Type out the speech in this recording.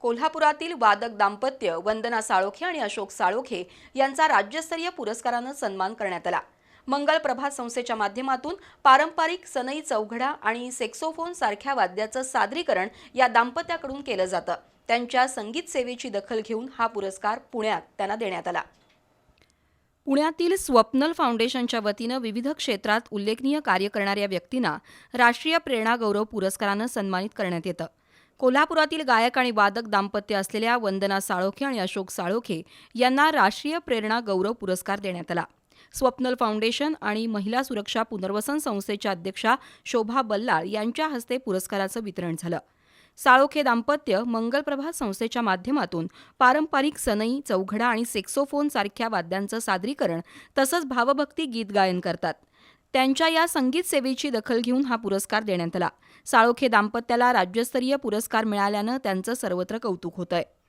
कोल्हापुरातील वादक दाम्पत्य वंदना साळोखे आणि अशोक साळोखे यांचा राज्यस्तरीय पुरस्कारानं सन्मान करण्यात आला. मंगल प्रभात संस्थेच्या माध्यमातून पारंपरिक सनई चौघडा आणि सेक्सोफोन सारख्या वाद्याचं सादरीकरण या दाम्पत्याकडून केलं जातं. त्यांच्या संगीत सेवेची दखल घेऊन हा पुरस्कार पुण्यात त्यांना देण्यात आला. पुण्यातील स्वप्नल फाउंडेशनच्या वतीनं विविध क्षेत्रात उल्लेखनीय कार्य करणाऱ्या व्यक्तींना राष्ट्रीय प्रेरणा गौरव पुरस्कारानं सन्मानित करण्यात येतं. कोल्हापुरातील गायक आणि वादक दाम्पत्य असलेल्या वंदना साळोखे आणि अशोक साळोखे यांना राष्ट्रीय प्रेरणा गौरव पुरस्कार देण्यात आला. स्वप्नल फाउंडेशन आणि महिला सुरक्षा पुनर्वसन संस्थेच्या अध्यक्षा शोभा बल्लाळ यांच्या हस्ते पुरस्काराचं वितरण झालं. साळोखे दाम्पत्य मंगलप्रभा संस्थेच्या माध्यमातून पारंपरिक सनई चौघडा आणि सेक्सोफोन सारख्या वाद्यांचं सादरीकरण तसंच भावभक्ती गीत गायन करतात. त्यांच्या या संगीत सेवेची दखल घेऊन हा पुरस्कार देण्यात आला. साळोखे दाम्पत्याला राज्यस्तरीय पुरस्कार मिळाल्यानं त्यांचं सर्वत्र कौतुक होतंय. आहे